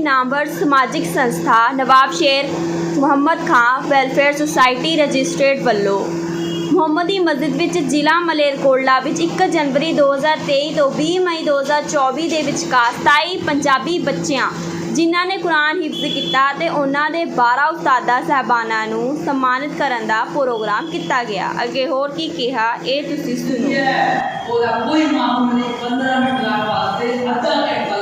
ਨਾਮਵਰ ਸਮਾਜਿਕ ਸੰਸਥਾ Nawab Sher Mohammad Khan welfare society registered ਵੱਲੋਂ ਮੁਹੰਮਦੀ ਮਸਜਿਦ ਵਿੱਚ ਜ਼ਿਲ੍ਹਾ ਮਲੇਰਕੋਟਲਾ ਵਿੱਚ 1 ਜਨਵਰੀ 2023 ਤੋਂ 20 ਮਈ 2024 ਦੇ ਵਿਚਕਾਰ 27 ਪੰਜਾਬੀ ਬੱਚਿਆਂ ਜਿਨ੍ਹਾਂ ਨੇ ਕੁਰਾਨ ਹਿਫਜ਼ ਕੀਤਾ ਤੇ ਉਹਨਾਂ ਦੇ 12 ਉਸਤਾਦਾ ਸਹਿਬਾਨਾਂ ਨੂੰ ਸਨਮਾਨਿਤ ਕਰਨ ਦਾ ਪ੍ਰੋਗਰਾਮ ਕੀਤਾ ਗਿਆ ਅੱਗੇ ਹੋਰ ਕੀ ਕਿਹਾ ਇਹ ਤੁਸੀਂ ਸੁਣੋ ਉਹਦਾ ਕੋਈ ਮਾਮੂਲ 15 ਮਿੰਟ ਲਾਣ ਵਾਸਤੇ ਅੱਧਾ ਘੰਟਾ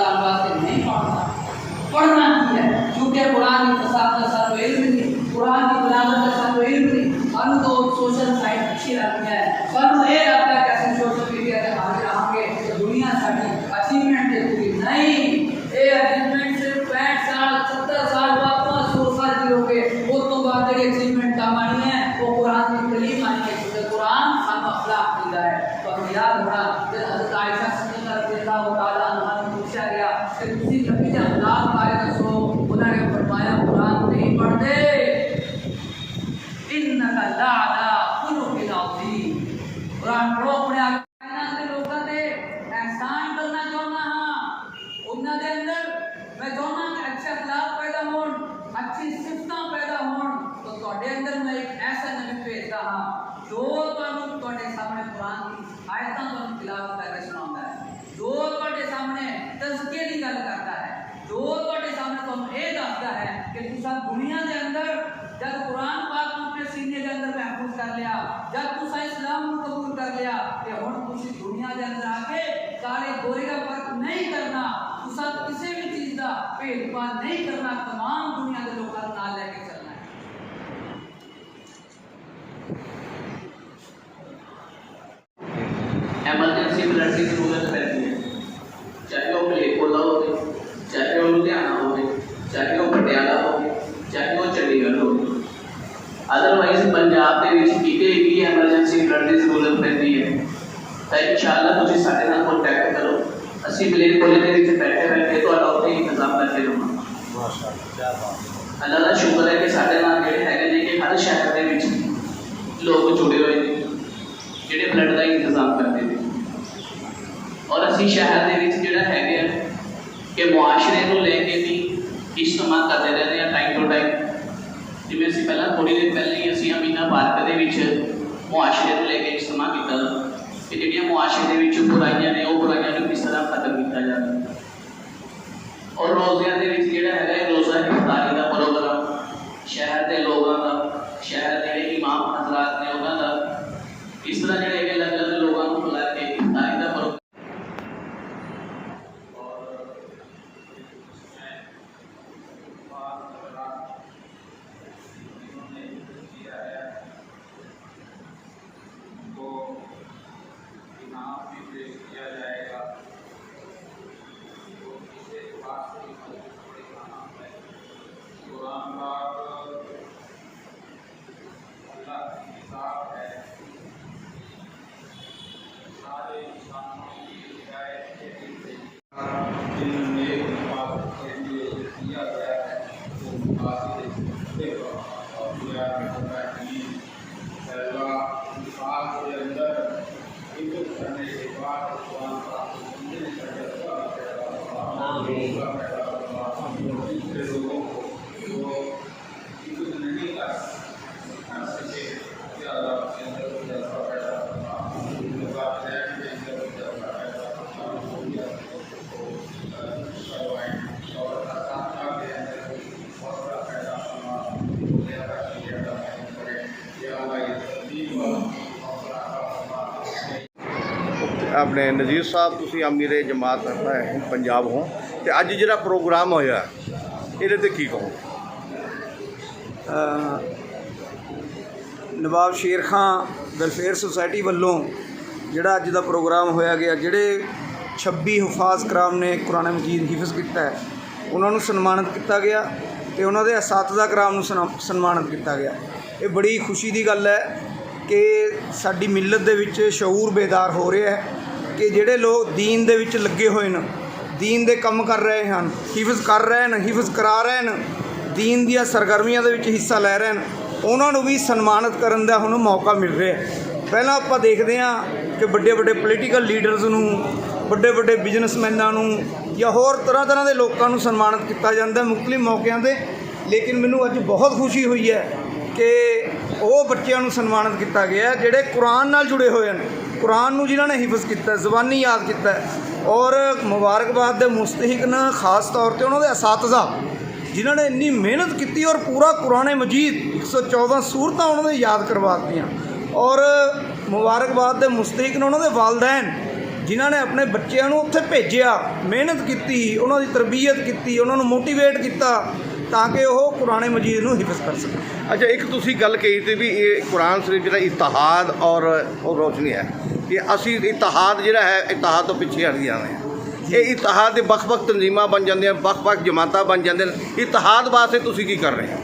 تم یہ دستا ہے کہ تسا دنیا دے اندر جب قرآن پاک کو اپنے سینے دے اندر محفوظ کر لیا، جب تسا اسلام کو قبول کر لیا کہ ہن تسی دنیا دے اندر آ کے گورے کا فرق نہیں کرنا تسا کسی بھی چیز دا بھید بھاؤ نہیں کرنا، تمام دنیا دے لوگوں نال لے کے چلنا ਪੰਜਾਬ ਦੇ ਵਿੱਚ ਕਿਤੇ ਵੀ ਐਮਰਜੈਂਸੀ ਬਲੱਡ ਦੀ ਜ਼ਰੂਰਤ ਪੈਂਦੀ ਹੈ ਤਾਂ ਇਨਸ਼ਾਅੱਲਾ ਤੁਸੀਂ ਸਾਡੇ ਨਾਲ ਕੰਟੈਕਟ ਕਰੋ ਅਸੀਂ ਮਲੇਰਕੋਟਲੇ ਦੇ ਵਿੱਚ ਬੈਠੇ ਬੈਠੇ ਤੁਹਾਡਾ ਉੱਥੇ ਇੰਤਜ਼ਾਮ ਕਰਕੇ ਦੇਵਾਂਗੇ ਅੱਲਾਹ ਦਾ ਸ਼ੁਕਰ ਹੈ ਕਿ ਸਾਡੇ ਨਾਲ ਜਿਹੜੇ ਹੈਗੇ ਨੇ ਕਿ ਹਰ ਸ਼ਹਿਰ ਦੇ ਵਿੱਚ ਲੋਕ ਜੁੜੇ ਹੋਏ ਨੇ ਜਿਹੜੇ ਬਲੱਡ ਦਾ ਇੰਤਜ਼ਾਮ ਕਰਦੇ ਨੇ ਔਰ ਅਸੀਂ ਸ਼ਹਿਰ ਦੇ ਵਿੱਚ ਜਿਹੜਾ ਹੈਗੇ ਆ ਕਿ ਮੁਆਸ਼ਰੇ ਨੂੰ ਲੈ ਕੇ ਵੀ ਇਸਤੇਮਾਲ ਕਰਦੇ ਰਹਿੰਦੇ ਆ ਟਾਈਮ ਟੂ ਟਾਈਮ ਜਿਵੇਂ ਅਸੀਂ ਪਹਿਲਾਂ ਥੋੜੀ ਦੇਰ ਪਹਿਲਾਂ ਹੀ ਅਸੀਂ ਅਮੀਨਾ ਪਾਰਕ ਦੇ ਵਿੱਚ ਮੁਆਸ਼ਰੇ ਨੂੰ ਲੈ ਕੇ ਇਸਤੇਮਾਲ ਕੀਤਾ। ਕਿ ਜਿਹੜੀਆਂ ਮੁਆਸ਼ਰੇ ਦੇ ਵਿੱਚ ਬੁਰਾਈਆਂ ਨੇ, ਉਹ ਬੁਰਾਈਆਂ ਨੂੰ ਕਿਸ ਤਰ੍ਹਾਂ ਖਤਮ ਕੀਤਾ ਜਾਵੇ? ਔਰ ਰੋਜ਼ਿਆਂ ਦੇ ਵਿੱਚ ਜਿਹੜਾ ਹੈਗਾ ਇਹ ਰੋਜ਼ਾ ਇਫਤਾਰੀ ਦਾ ਪ੍ਰੋਗਰਾਮ ਸ਼ਹਿਰ ਦੇ ਲੋਕਾਂ ਦਾ, ਸ਼ਹਿਰ ਦੇ ਜਿਹੜੇ ਇਮਾਮ ਹਜ਼ਰਤ ਨੇ ਉਹਨਾਂ ਦਾ, ਇਸ ਤਰ੍ਹਾਂ ਜਿਹੜੇ ਹੈਗੇ ਅਲੱਗ ਅਲੱਗ ਲੋਕਾਂ ਨੂੰ ਬੁਲਾ ਕੇ ਇਫਤਾਰੀ ਦਾ ਪ੍ਰੋਗਰਾਮ जिन لوگوں کا دوسرے لوگوں کو اپنے نظیر صاحب تھی امیر جماعت پنجاب ہوں ਤੇ ਅੱਜ ਜਿਹੜਾ ਪ੍ਰੋਗਰਾਮ ਹੋਇਆ, ਇਹਦੇ ਤੇ ਕੀ ਕਹੋ ਨਵਾਬ ਸ਼ੇਰ ਖਾਂ ਵੈਲਫੇਅਰ ਸੁਸਾਇਟੀ ਵੱਲੋਂ ਜਿਹੜਾ ਅੱਜ ਦਾ ਪ੍ਰੋਗਰਾਮ ਹੋਇਆ ਗਿਆ, ਜਿਹੜੇ 26 ਹਫਾਜ਼ ਕਰਾਮ ਨੇ ਕੁਰਾਨ ਮਜੀਦ ਹਿਫਜ਼ ਕੀਤਾ ਹੈ, ਉਹਨਾਂ ਨੂੰ ਸਨਮਾਨਿਤ ਕੀਤਾ ਗਿਆ ਤੇ ਉਹਨਾਂ ਦੇ ਅਸਾਤਜ਼ਾ ਕਰਾਮ ਨੂੰ ਸਨਾ- ਸਨਮਾਨਿਤ ਕੀਤਾ ਗਿਆ। ਇਹ ਬੜੀ ਖੁਸ਼ੀ ਦੀ ਗੱਲ ਹੈ ਕਿ ਸਾਡੀ ਮਿਲਤ ਦੇ ਵਿੱਚ ਸ਼ਊਰ ਬੇਦਾਰ ਹੋ ਰਿਹਾ ਹੈ ਕਿ ਜਿਹੜੇ ਲੋਕ ਦੀਨ ਦੇ ਵਿੱਚ ਲੱਗੇ ਹੋਏ ਨੇ ਦੀਨ ਦੇ ਕੰਮ ਕਰ ਰਹੇ ਹਨ, ਹਿਫਜ਼ ਕਰ ਰਹੇ ਨੇ ਹਿਫਜ਼ ਕਰਾ ਰਹੇ ਨੇ ਦੀਨ ਦੀਆਂ ਸਰਗਰਮੀਆਂ ਦੇ ਵਿੱਚ ਹਿੱਸਾ ਲੈ ਰਹੇ ਨੇ ਉਹਨਾਂ ਨੂੰ ਵੀ ਸਨਮਾਨਿਤ ਕਰਨ ਦਾ ਹੁਣ ਮੌਕਾ ਮਿਲ ਰਿਹਾ ਹੈ। ਪਹਿਲਾਂ ਆਪਾਂ ਦੇਖਦੇ ਹਾਂ ਕਿ ਵੱਡੇ ਵੱਡੇ ਪੋਲੀਟੀਕਲ ਲੀਡਰਸ ਨੂੰ, ਵੱਡੇ ਵੱਡੇ ਬਿਜ਼ਨਸਮੈਨਾਂ ਨੂੰ ਜਾਂ ਹੋਰ ਤਰ੍ਹਾਂ ਤਰ੍ਹਾਂ ਦੇ ਲੋਕਾਂ ਨੂੰ ਸਨਮਾਨਿਤ ਕੀਤਾ ਜਾਂਦਾ ਹੈ ਮੁਖਤਲਿਫ ਮੌਕਿਆਂ ਤੇ। ਲੇਕਿਨ ਮੈਨੂੰ ਅੱਜ ਬਹੁਤ ਖੁਸ਼ੀ ਹੋਈ ਹੈ ਕਿ ਉਹ ਬੱਚਿਆਂ ਨੂੰ ਸਨਮਾਨਿਤ ਕੀਤਾ ਗਿਆ ਜਿਹੜੇ ਕੁਰਾਨ ਨਾਲ ਜੁੜੇ ਹੋਏ ਹਨ। ਕੁਰਾਨ ਨੂੰ ਜਿਨ੍ਹਾਂ ਨੇ ਹਿਫਜ਼ ਕੀਤਾ, ਜ਼ਬਾਨੀ ਯਾਦ ਕੀਤਾ ਔਰ ਮੁਬਾਰਕਬਾਦ ਦੇ ਮੁਸਤਹਿਕ ਨੇ, ਖਾਸ ਤੌਰ ਤੇ ਉਹਨਾਂ ਦੇ ਅਸਾਤਜ਼ਾ, ਜਿਨ੍ਹਾਂ ਨੇ ਇੰਨੀ ਮਿਹਨਤ ਕੀਤੀ ਔਰ ਪੂਰਾ ਕੁਰਾਨ ਮਜੀਦ 114 ਸੂਰਤਾਂ ਉਹਨਾਂ ਨੇ ਯਾਦ ਕਰਵਾ ਦਿੱਤੀਆਂ। ਔਰ ਮੁਬਾਰਕਬਾਦ ਦੇ ਮੁਸਤਹਿਕ ਨੇ ਉਹਨਾਂ ਦੇ ਵਾਲਦੈਨ, ਜਿਨ੍ਹਾਂ ਨੇ ਆਪਣੇ ਬੱਚਿਆਂ ਨੂੰ ਉੱਥੇ ਭੇਜਿਆ, ਮਿਹਨਤ ਕੀਤੀ, ਉਹਨਾਂ ਦੀ ਤਰਬੀਅਤ ਕੀਤੀ, ਉਹਨਾਂ ਨੂੰ ਮੋਟੀਵੇਟ ਕੀਤਾ, ਤਾਂ ਕਿ ਉਹ ਕੁਰਾਨ ਮਜੀਦ ਨੂੰ ਹਿਫਜ਼ ਕਰ ਸਕਣ। ਅੱਛਾ, ਇੱਕ ਤੁਸੀਂ ਗੱਲ ਕਹੀ ਤੇ ਵੀ ਇਹ ਕੁਰਾਨ ਸ਼ਰੀਫ ਜਿਹੜਾ ਇਤਿਹਾਦ ਔਰ ਉਹ ਰੋਸ਼ਨੀ ਹੈ। ਕਿ ਅਸੀਂ ਇਤਿਹਾਦ ਜਿਹੜਾ ਹੈ, ਇਤਿਹਾਦ ਤੋਂ ਪਿੱਛੇ ਹਟ ਗਿਆ ਹਾਂ। ਇਹ ਇਤਿਹਾਦ ਦੇ ਵੱਖ-ਵੱਖ ਤਨਜ਼ੀਮਾਂ ਬਣ ਜਾਂਦੀਆਂ, ਵੱਖ-ਵੱਖ ਜਮਾਤਾਂ ਬਣ ਜਾਂਦੇ ਨੇ। ਇਤਿਹਾਦ ਵਾਸਤੇ ਤੁਸੀਂ ਕੀ ਕਰ ਰਹੇ ਹੋ?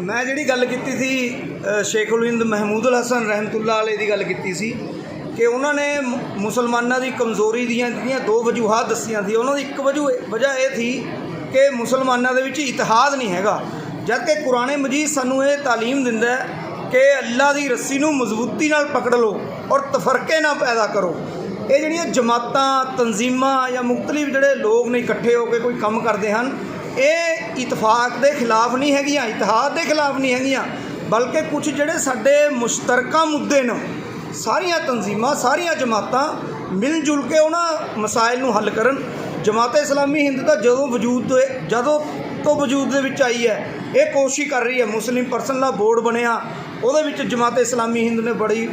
ਮੈਂ ਜਿਹੜੀ ਗੱਲ ਕੀਤੀ ਸੀ ਸ਼ੇਖ ਸ਼ੇਖੁਲ ਹਿੰਦ ਮਹਿਮੂਦੁਲ ਹਸਨ ਰਹਿਮਤੁਲਲਾਹ ਅਲੈਹ ਦੀ ਗੱਲ ਕੀਤੀ ਸੀ, ਕਿ ਉਹਨਾਂ ਨੇ ਮੁਸਲਮਾਨਾਂ ਦੀ ਕਮਜ਼ੋਰੀ ਦੀਆਂ ਜਿਹੜੀਆਂ ਦੋ ਵਜੂਹਾਂ ਦੱਸੀਆਂ ਸੀ, ਉਹਨਾਂ ਦੀ ਇੱਕ ਵਜੂ, ਵਜ੍ਹਾ ਇਹ ਸੀ ਕਿ ਮੁਸਲਮਾਨਾਂ ਦੇ ਵਿੱਚ ਇਤਿਹਾਦ ਨਹੀਂ ਹੈਗਾ। ਜਦ ਕਿ ਕੁਰਾਨੇ ਮਜੀਦ ਸਾਨੂੰ ਇਹ ਤਾਲੀਮ ਦਿੰਦਾ ਹੈ ਕਿ ਅੱਲਾ ਦੀ ਰੱਸੀ ਨੂੰ ਮਜ਼ਬੂਤੀ ਨਾਲ ਪਕੜ ਲਓ। ਔਰ ਤਫਰਕੇ ਨਾ ਪੈਦਾ ਕਰੋ। ਇਹ ਜਿਹੜੀਆਂ ਜਮਾਤਾਂ, ਤਨਜ਼ੀਮਾਂ ਜਾਂ ਮੁਖਤਲਿਫ ਜਿਹੜੇ ਲੋਕ ਨੇ ਇਕੱਠੇ ਹੋ ਕੇ ਕੋਈ ਕੰਮ ਕਰਦੇ ਹਨ, ਇਹ ਇਤਫਾਕ ਦੇ ਖਿਲਾਫ ਨਹੀਂ ਹੈਗੀਆਂ, ਇਤਿਹਾਦ ਦੇ ਖਿਲਾਫ ਨਹੀਂ ਹੈਗੀਆਂ, ਬਲਕਿ ਕੁਝ ਜਿਹੜੇ ਸਾਡੇ ਮੁਸ਼ਤਰਕਾ ਮੁੱਦੇ ਨੇ, ਸਾਰੀਆਂ ਤਨਜ਼ੀਮਾਂ, ਸਾਰੀਆਂ ਜਮਾਤਾਂ ਮਿਲ ਜੁਲ ਕੇ ਉਹਨਾਂ ਮਸਾਇਲ ਨੂੰ ਹੱਲ ਕਰਨ। ਜਮਾਤ ਇਸਲਾਮੀ ਹਿੰਦ ਤਾਂ ਜਦੋਂ ਵਜੂਦ ਜਦੋਂ ਤੋਂ ਵਜੂਦ ਦੇ ਵਿੱਚ ਆਈ ਹੈ, ਇਹ ਕੋਸ਼ਿਸ਼ ਕਰ ਰਹੀ ਹੈ। ਮੁਸਲਿਮ ਪਰਸਨਲ ਬੋਰਡ ਬਣਿਆ, ਉਹਦੇ ਵਿੱਚ ਜਮਾਤ ਇਸਲਾਮੀ ਹਿੰਦ ਨੇ ਬੜੀ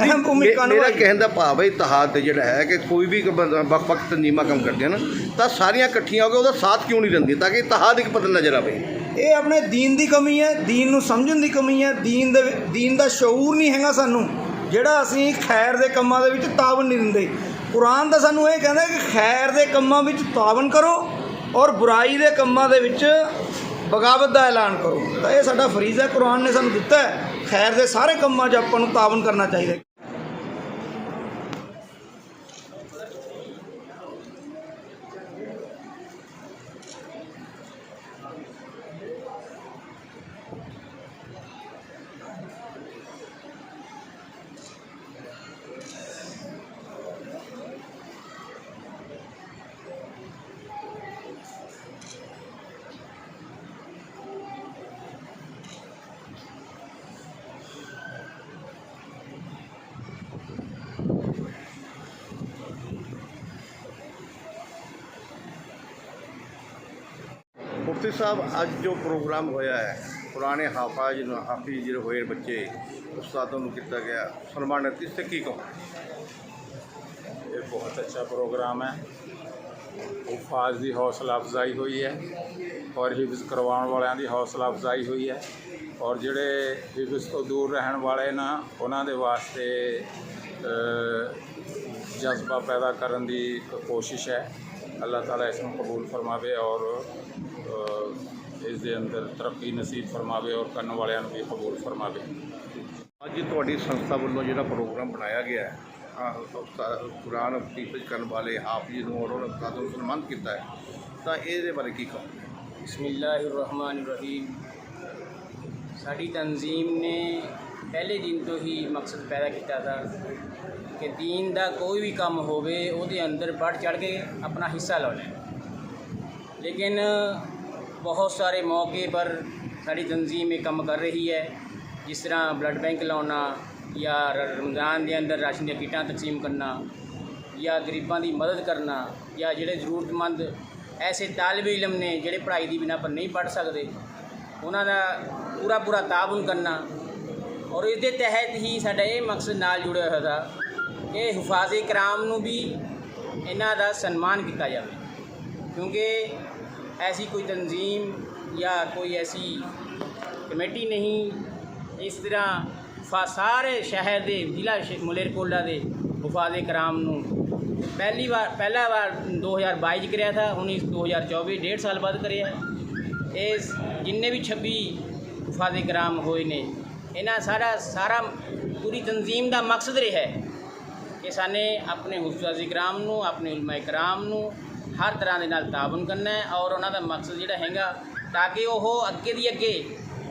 ਅਹਿਮ ਭੂਮਿਕਾ ਮੇਰਾ ਨਿਭਾਈ ਕਹਿਣ ਦਾ ਭਾਵ ਹੈ ਇਤਿਹਾਦ ਜਿਹੜਾ ਹੈ ਕਿ ਕੋਈ ਵੀ ਵੱਖ-ਵੱਖ ਤਨਜ਼ੀਮਾਂ ਕੰਮ ਕਰਦੇ ਹਨ ਤਾਂ ਸਾਰੀਆਂ ਇਕੱਠੀਆਂ ਹੋ ਕੇ ਉਹਦਾ ਸਾਥ ਕਿਉਂ ਨਹੀਂ ਦਿੰਦੀ ਤਾਂ ਕਿ ਇਤਿਹਾਦ ਇੱਕ ਪਤਾ ਨਜ਼ਰ ਆਵੇ। ਇਹ ਆਪਣੇ ਦੀਨ ਦੀ ਕਮੀ ਹੈ ਦੀਨ ਨੂੰ ਸਮਝਣ ਦੀ ਕਮੀ ਹੈ ਦੀਨ ਦੇ ਦੀਨ ਦਾ ਸ਼ਊਰ ਨਹੀਂ ਹੈਗਾ ਸਾਨੂੰ ਜਿਹੜਾ ਅਸੀਂ ਖੈਰ ਦੇ ਕੰਮਾਂ ਦੇ ਵਿੱਚ ਤਾਵਨ ਨਹੀਂ ਦਿੰਦੇ। ਕੁਰਾਨ ਤਾਂ ਸਾਨੂੰ ਇਹ ਕਹਿੰਦਾ ਕਿ ਖੈਰ ਦੇ ਕੰਮਾਂ ਵਿੱਚ ਤਾਵਨ ਕਰੋ ਔਰ ਬੁਰਾਈ ਦੇ ਕੰਮਾਂ ਦੇ ਵਿੱਚ ਬਗਾਵਤ ਦਾ ਐਲਾਨ ਕਰੋ। ਤਾਂ ਇਹ ਸਾਡਾ ਫਰੀਜ਼ਾ ਕੁਰਾਨ ਨੇ ਸਾਨੂੰ ਦਿੱਤਾ ਹੈ। ਖੈਰ ਦੇ ਸਾਰੇ ਕੰਮਾਂ 'ਚ ਆਪਾਂ ਨੂੰ ਤਾਵਨ ਕਰਨਾ ਚਾਹੀਦਾ ਮੁਫਤੀ ਸਾਹਿਬ, ਅੱਜ ਜੋ ਪ੍ਰੋਗਰਾਮ ਹੋਇਆ ਹੈ, ਪੁਰਾਣੇ ਹਾਫਾਜ਼ ਨੂੰ ਹਾਫਿਜ਼ ਜਿਹੜੇ ਹੋਏ ਬੱਚੇ ਉਸਤਾਦਾਂ ਨੂੰ ਕੀਤਾ ਗਿਆ ਸਨਮਾਨਿਤ ਇਸ ਤੇ ਕੀ ਕਹੋ ਇਹ ਬਹੁਤ ਅੱਛਾ ਪ੍ਰੋਗਰਾਮ ਹੈ। ਉਫਾਜ਼ ਦੀ ਹੌਸਲਾ ਅਫਜ਼ਾਈ ਹੋਈ ਹੈ ਔਰ ਹਿਫਜ਼ ਕਰਵਾਉਣ ਵਾਲਿਆਂ ਦੀ ਹੌਸਲਾ ਅਫਜ਼ਾਈ ਹੋਈ ਹੈ। ਔਰ ਜਿਹੜੇ ਹਿਫਜ਼ ਤੋਂ ਦੂਰ ਰਹਿਣ ਵਾਲੇ ਨਾ, ਉਹਨਾਂ ਦੇ ਵਾਸਤੇ ਜਜ਼ਬਾ ਪੈਦਾ ਕਰਨ ਦੀ ਕੋਸ਼ਿਸ਼ ਹੈ। ਅੱਲਾਹ ਤਾਲਾ ਇਸ ਨੂੰ ਕਬੂਲ ਫਰਮਾਵੇ ਔਰ ਇਸ ਦੇ ਅੰਦਰ ਤਰੱਕੀ ਨਸੀਬ ਫਰਮਾਵੇ ਔਰ ਕਰਨ ਵਾਲਿਆਂ ਨੂੰ ਵੀ ਕਬੂਲ ਫਰਮਾਵੇ। ਅੱਜ ਤੁਹਾਡੀ ਸੰਸਥਾ ਵੱਲੋਂ ਜਿਹੜਾ ਪ੍ਰੋਗਰਾਮ ਬਣਾਇਆ ਗਿਆ ਹੈ ਕੁਰਾਨ ਟੀਚਰ ਕਰਨ ਵਾਲੇ ਹਾਫਿਜ਼ ਨੂੰ ਔਰ ਉਹਨਾਂ ਨੂੰ ਸਨਮਾਨਿਤ ਕੀਤਾ ਹੈ ਤਾਂ ਇਹਦੇ ਬਾਰੇ ਕੀ ਕਹੋ ਬਿਸਮਿਲ੍ਲਾਹਿਰਰਹਿਮਾਨਿਰਰਹੀਮ। ਸਾਡੀ ਤਨਜ਼ੀਮ ਨੇ ਪਹਿਲੇ ਦਿਨ ਤੋਂ ਹੀ ਮਕਸਦ ਪੈਦਾ ਕੀਤਾ था ਕਿ ਦੀਨ ਦਾ ਕੋਈ ਵੀ ਕੰਮ ਹੋਵੇ ਉਹਦੇ ਅੰਦਰ ਵੱਧ ਚੜ ਕੇ ਆਪਣਾ ਹਿੱਸਾ ਲਾਉਣਾ ਹੈ। ਲੇਕਿਨ ਬਹੁਤ ਸਾਰੇ ਮੌਕੇ ਪਰ ਸਾਡੀ ਤਨਜ਼ੀਮ ਇਹ ਕੰਮ ਕਰ ਰਹੀ ਹੈ। ਜਿਸ ਤਰ੍ਹਾਂ ਬਲੱਡ ਬੈਂਕ ਲਾਉਣਾ ਜਾਂ ਰਮਜ਼ਾਨ ਦੇ ਅੰਦਰ ਰਾਸ਼ਨ ਦੀਆਂ ਕਿੱਟਾਂ ਤਕਸੀਮ ਕਰਨਾ ਜਾਂ ਗਰੀਬਾਂ ਦੀ ਮਦਦ ਕਰਨਾ ਜਾਂ ਜਿਹੜੇ ਜ਼ਰੂਰਤਮੰਦ ਐਸੇ ਤਾਲਬ ਇਲਮ ਨੇ ਜਿਹੜੇ ਪੜ੍ਹਾਈ ਦੀ ਬਿਨਾਂ ਪਰ ਨਹੀਂ ਪੜ੍ਹ ਸਕਦੇ, ਉਹਨਾਂ ਦਾ ਪੂਰਾ ਪੂਰਾ ਤਾਬਨ ਕਰਨਾ ਔਰ ਇਸ ਦੇ ਤਹਿਤ ਹੀ ਸਾਡਾ ਇਹ ਮਕਸਦ ਨਾਲ ਜੁੜਿਆ ਹੋਇਆ ਦਾ ਕਿ ਹਿਫਾਜ਼ੇ ਕਰਾਮ ਨੂੰ ਵੀ ਇਹਨਾਂ ਦਾ ਸਨਮਾਨ ਕੀਤਾ ਜਾਵੇ। ਕਿਉਂਕਿ ਐਸੀ ਕੋਈ ਤਨਜ਼ੀਮ ਜਾਂ ਕੋਈ ਐਸੀ ਕਮੇਟੀ ਨਹੀਂ ਇਸ ਤਰ੍ਹਾਂ ਫਾ ਸਾਰੇ ਸ਼ਹਿਰ ਦੇ ਜ਼ਿਲ੍ਹਾ ਸ਼- ਮਲੇਰਕੋਟਲਾ ਦੇ ਵਫ਼ਾਦੇ ਕਰਾਮ ਨੂੰ ਪਹਿਲੀ ਵਾਰ ਪਹਿਲਾ ਵਾਰ 2022 ਚ ਕਰਿਆ ਥਾ ਹੁਣ ਇਸ 2024 ਡੇਢ ਸਾਲ ਬਾਅਦ ਕਰਿਆ ਹੈ। ਇਸ ਜਿੰਨੇ ਵੀ 26 ਵਫ਼ਾਦੇ ਕਰਾਮ ਹੋਏ ਨੇ ਇਹਨਾਂ ਸਾਰਾ ਸਾਰਾ ਪੂਰੀ ਤਨਜ਼ੀਮ ਦਾ ਮਕਸਦ ਰਿਹਾ ਹੈ ਕਿ ਸਾਨੇ ਆਪਣੇ ਹੁਫਾਜ਼ ਕਰਾਮ ਨੂੰ ਆਪਣੇ ਉਲਮਾ ਕਰਾਮ ਨੂੰ ਹਰ ਤਰ੍ਹਾਂ ਦੇ ਨਾਲ ਤਾਬਨ ਕਰਨਾ ਔਰ ਉਹਨਾਂ ਦਾ ਮਕਸਦ ਜਿਹੜਾ ਹੈਗਾ ਤਾਂ ਕਿ ਉਹ ਅੱਗੇ ਦੀ ਅੱਗੇ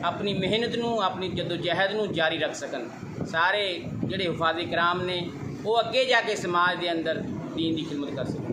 ਆਪਣੀ ਮਿਹਨਤ ਨੂੰ, ਆਪਣੀ ਜਦੋਜਹਿਦ ਨੂੰ ਜਾਰੀ ਰੱਖ ਸਕਣ। ਸਾਰੇ ਜਿਹੜੇ ਹਫਾਜ਼ੇ ਕਰਾਮ ਨੇ, ਉਹ ਅੱਗੇ ਜਾ ਕੇ ਸਮਾਜ ਦੇ ਅੰਦਰ ਦੀਨ ਦੀ ਖਿਦਮਤ ਕਰ ਸਕਣ।